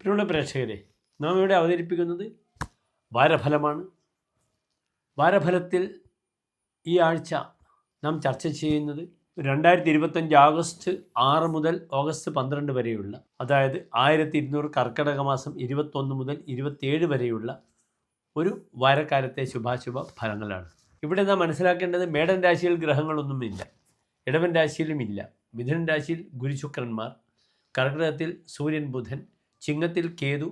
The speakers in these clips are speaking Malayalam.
പ്രിയമുള്ള പ്രേക്ഷകരെ നാം ഇവിടെ അവതരിപ്പിക്കുന്നത് വാരഫലമാണ്. വാരഫലത്തിൽ ഈ ആഴ്ച നാം ചർച്ച ചെയ്യുന്നത് രണ്ടായിരത്തി ഇരുപത്തഞ്ച് ആഗസ്റ്റ് ആറ് മുതൽ ഓഗസ്റ്റ് പന്ത്രണ്ട് വരെയുള്ള അതായത് ആയിരത്തി ഇരുന്നൂറ് കർക്കിടക മാസം ഇരുപത്തൊന്ന് മുതൽ ഇരുപത്തിയേഴ് വരെയുള്ള ഒരു വാരക്കാലത്തെ ശുഭാശുഭ ഫലങ്ങളാണ്. ഇവിടെ നാം മനസ്സിലാക്കേണ്ടത് മേടൻ രാശിയിൽ ഗ്രഹങ്ങളൊന്നും ഇല്ല ഇടവൻ രാശിയിലും ഇല്ല മിഥുനൻ രാശിയിൽ ഗുരുശുക്രന്മാർ കർക്കിടകത്തിൽ സൂര്യൻ ബുധൻ ചിങ്ങത്തിൽ കേതു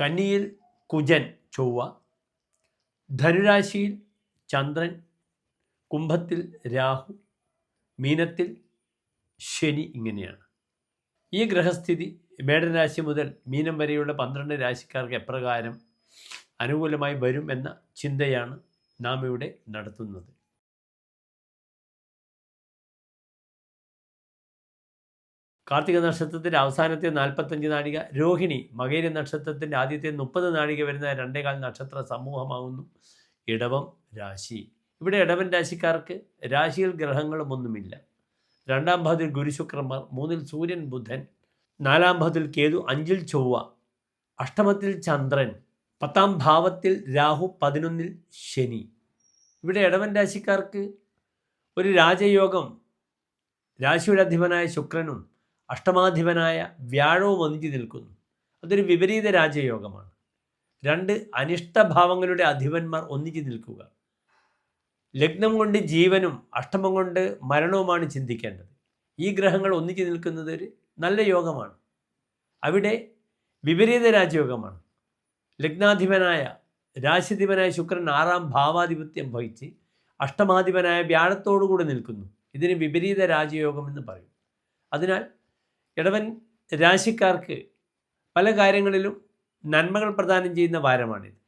കന്നിയിൽ കുജൻ ചൊവ്വ ധനുരാശിയിൽ ചന്ദ്രൻ കുംഭത്തിൽ രാഹു മീനത്തിൽ ശനി ഇങ്ങനെയാണ്. ഈ ഗ്രഹസ്ഥിതി മേടരാശി മുതൽ മീനം വരെയുള്ള പന്ത്രണ്ട് രാശിക്കാർക്ക് എപ്രകാരം അനുകൂലമായി വരും എന്ന ചിന്തയാണ് നാം ഇവിടെ നടത്തുന്നത്. കാർത്തിക നക്ഷത്രത്തിന്റെ അവസാനത്തെ നാൽപ്പത്തഞ്ച് നാഴിക രോഹിണി മകേരി നക്ഷത്രത്തിന്റെ ആദ്യത്തെ മുപ്പത് നാഴിക വരുന്ന രണ്ടേകാൽ നക്ഷത്ര സമൂഹമാകുന്നു ഇടവം രാശി. ഇവിടെ ഇടവൻ രാശിക്കാർക്ക് രാശിയിൽ ഗ്രഹങ്ങളും ഒന്നുമില്ല. രണ്ടാം ഭാവത്തിൽ ഗുരുശുക്രന്മാർ മൂന്നിൽ സൂര്യൻ ബുധൻ നാലാം ഭാവത്തിൽ കേതു അഞ്ചിൽ ചൊവ്വ അഷ്ടമത്തിൽ ചന്ദ്രൻ പത്താം ഭാവത്തിൽ രാഹു പതിനൊന്നിൽ ശനി. ഇവിടെ ഇടവൻ രാശിക്കാർക്ക് ഒരു രാജയോഗം രാശിയുടെ അധിപനായ ശുക്രനും അഷ്ടമാധിപനായ വ്യാഴവും ഒന്നിച്ചു നിൽക്കുന്നു. അതൊരു വിപരീത രാജയോഗമാണ്. രണ്ട് അനിഷ്ടഭാവങ്ങളുടെ അധിപന്മാർ ഒന്നിച്ചു നിൽക്കുക. ലഗ്നം കൊണ്ട് ജീവനും അഷ്ടമം കൊണ്ട് മരണവുമാണ് ചിന്തിക്കേണ്ടത്. ഈ ഗ്രഹങ്ങൾ ഒന്നിച്ചു നിൽക്കുന്നത് ഒരു നല്ല യോഗമാണ്. അവിടെ വിപരീത രാജയോഗമാണ്. ലഗ്നാധിപനായ രാശിധിപനായ ശുക്രൻ ആറാം ഭാവാധിപത്യം വഹിച്ച് അഷ്ടമാധിപനായ വ്യാഴത്തോടുകൂടി നിൽക്കുന്നു. ഇതിന് വിപരീത രാജയോഗം എന്ന് പറയും. അതിനാൽ ഇടവൻ രാശിക്കാർക്ക് പല കാര്യങ്ങളിലും നന്മകൾ പ്രദാനം ചെയ്യുന്ന വാരമാണിത്.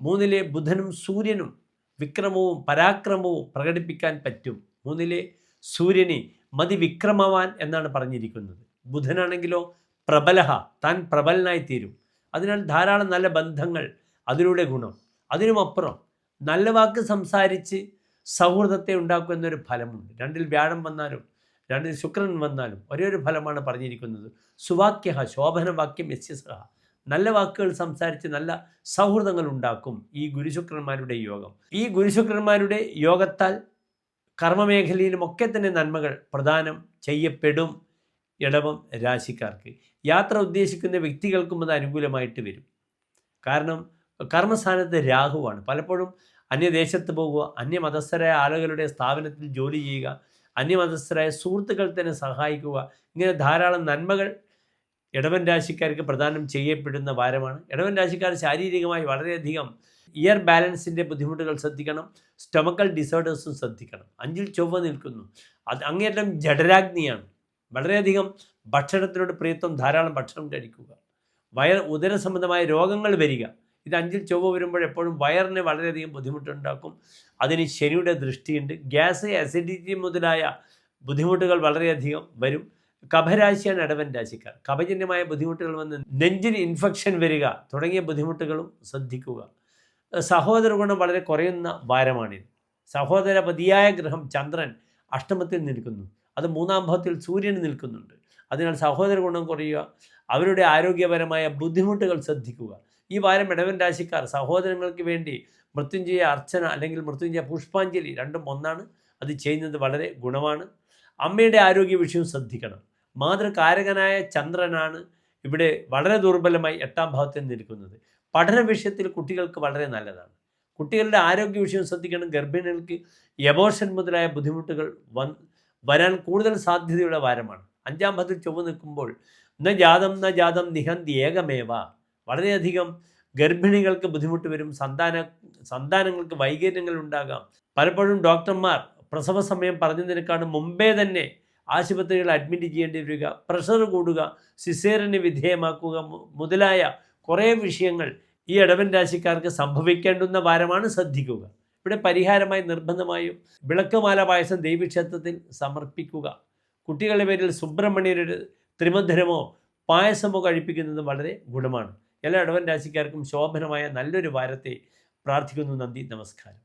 മൂന്നിലെ ബുധനും സൂര്യനും വിക്രമവും പരാക്രമവും പ്രകടിപ്പിക്കാൻ പറ്റും. മൂന്നിലെ സൂര്യനെ മതിവിക്രമവാൻ എന്നാണ് പറഞ്ഞിരിക്കുന്നത്. ബുധനാണെങ്കിലോ പ്രബലഹ താൻ പ്രബലനായി തീരും അതിനാൽ ധാരാളം നല്ല ബന്ധങ്ങൾ അതിലൂടെ ഗുണം. അതിനുമപ്പുറം നല്ല വാക്ക് സംസാരിച്ച് സൗഹൃദത്തെ ഉണ്ടാക്കുമെന്നൊരു ഫലമുണ്ട്. രണ്ടിൽ വ്യാഴം വന്നാലും രണ്ടിൽ ശുക്രൻ വന്നാലും ഒരേ ഒരു ഫലമാണ് പറഞ്ഞിരിക്കുന്നത്. സുവാക്യ ശോഭന വാക്യം യസ്യസഹ. നല്ല വാക്കുകൾ സംസാരിച്ച് നല്ല സൗഹൃദങ്ങൾ ഉണ്ടാക്കും ഈ ഗുരുശുക്രന്മാരുടെ യോഗം. ഈ ഗുരുശുക്രന്മാരുടെ യോഗത്താൽ കർമ്മമേഖലയിലുമൊക്കെ തന്നെ നന്മകൾ പ്രദാനം ചെയ്യപ്പെടും ഇടവം രാശിക്കാർക്ക്. യാത്ര ഉദ്ദേശിക്കുന്ന വ്യക്തികൾക്കും അത് അനുകൂലമായിട്ട് വരും. കാരണം കർമ്മസ്ഥാനത്ത് രാഹുവാണ്. പലപ്പോഴും അന്യദേശത്ത് പോകുക അന്യമതസ്ഥരായ ആളുകളുടെ സ്ഥാപനത്തിൽ ജോലി ചെയ്യുക അന്യമതസ്ഥരായ സുഹൃത്തുക്കൾ തന്നെ സഹായിക്കുക. ഇങ്ങനെ ധാരാളം നന്മകൾ ഇടവൻ രാശിക്കാർക്ക് പ്രദാനം ചെയ്യപ്പെടുന്ന വാരമാണ്. ഇടവൻ രാശിക്കാർ ശാരീരികമായി വളരെയധികം ഇയർ ബാലൻസിന്റെ ബുദ്ധിമുട്ടുകൾ ശ്രദ്ധിക്കണം. സ്റ്റൊമക്കൽ ഡിസോർഡേഴ്സും ശ്രദ്ധിക്കണം. അഞ്ചിൽ ചൊവ്വ നിൽക്കുന്നു. അത് അങ്ങേറ്റം ജഡരാഗ്നിയാണ് വളരെയധികം ഭക്ഷണത്തിനോട് പ്രിയത്വം ധാരാളം ഭക്ഷണം കഴിക്കുക. വയർ ഉദര സംബന്ധമായ രോഗങ്ങൾ വരിക. ഇത് അഞ്ചിൽ ചൊവ്വ വരുമ്പോൾ എപ്പോഴും വയറിന് വളരെയധികം ബുദ്ധിമുട്ടുണ്ടാക്കും. അതിന് ശനിയുടെ ദൃഷ്ടിയുണ്ട്. ഗ്യാസ് അസിഡിറ്റി മുതലായ ബുദ്ധിമുട്ടുകൾ വളരെയധികം വരും. കഭരാശിയാണ് ഇടവൻ രാശിക്കാർ. കഭജന്യമായ ബുദ്ധിമുട്ടുകൾ വന്ന് നെഞ്ചിന് ഇൻഫെക്ഷൻ വരിക തുടങ്ങിയ ബുദ്ധിമുട്ടുകളും ശ്രദ്ധിക്കുക. സഹോദര ഗുണം വളരെ കുറയുന്ന വാരമാണിത് സഹോദരപതിയായ ഗ്രഹം ചന്ദ്രൻ അഷ്ടമത്തിൽ നിൽക്കുന്നു. അത് മൂന്നാം ഭാവത്തിൽ സൂര്യൻ നിൽക്കുന്നുണ്ട്. അതിനാൽ സഹോദര ഗുണം കുറയുക. അവരുടെ ആരോഗ്യപരമായ ബുദ്ധിമുട്ടുകൾ ശ്രദ്ധിക്കുക. ഈ വാരം ഇടവൻ രാശിക്കാർ സഹോദരങ്ങൾക്ക് വേണ്ടി മൃത്യുഞ്ജയ അർച്ചന അല്ലെങ്കിൽ മൃത്യുഞ്ജയ പുഷ്പാഞ്ജലി രണ്ടും ഒന്നാണ്. അത് ചെയ്യുന്നത് വളരെ ഗുണമാണ്. അമ്മയുടെ ആരോഗ്യ വിഷയം ശ്രദ്ധിക്കണം. മാതൃകാരകനായ ചന്ദ്രനാണ് ഇവിടെ വളരെ ദുർബലമായി എട്ടാം ഭാവത്തിൽ നിൽക്കുന്നത് പഠന വിഷയത്തിൽ കുട്ടികൾക്ക് വളരെ നല്ലതാണ്. കുട്ടികളുടെ ആരോഗ്യ വിഷയം ശ്രദ്ധിക്കണം. ഗർഭിണികൾക്ക് എബോഷൻ മുതലായ ബുദ്ധിമുട്ടുകൾ വൻ വരാൻ കൂടുതൽ സാധ്യതയുള്ള വാരമാണ്. അഞ്ചാം ഭാഗത്തിൽ ചൊവ്വ നിൽക്കുമ്പോൾ ന ജാതം ന ജാതം നിഹന്തി ഏകമേവ. വളരെയധികം ഗർഭിണികൾക്ക് ബുദ്ധിമുട്ട് വരും സന്താന സന്താനങ്ങൾക്ക് വൈകല്യങ്ങൾ ഉണ്ടാകാം. പലപ്പോഴും ഡോക്ടർമാർ പ്രസവ സമയം പറഞ്ഞതിനേക്കാളും മുമ്പേ തന്നെ ആശുപത്രികൾ അഡ്മിറ്റ് ചെയ്യേണ്ടി വരിക പ്രഷർ കൂടുക സിസേറിന് വിധേയമാക്കുക മുതലായ കുറേ വിഷയങ്ങൾ ഈ ഇടവൻ രാശിക്കാർക്ക് സംഭവിക്കേണ്ടുന്ന വാരമാണ് ശ്രദ്ധിക്കുക. ഇവിടെ പരിഹാരമായി നിർബന്ധമായും വിളക്കുമാല പായസം ദേവീക്ഷേത്രത്തിൽ സമർപ്പിക്കുക. കുട്ടികളുടെ പേരിൽ സുബ്രഹ്മണ്യരുടെ ത്രിമധുരമോ പായസമോ കഴിപ്പിക്കുന്നത് വളരെ ഗുണമാണ്. എല്ലാ ഇടവൻ രാശിക്കാർക്കും ശോഭനമായ നല്ലൊരു വാരത്തെ പ്രാർത്ഥിക്കുന്നു. നന്ദി നമസ്കാരം.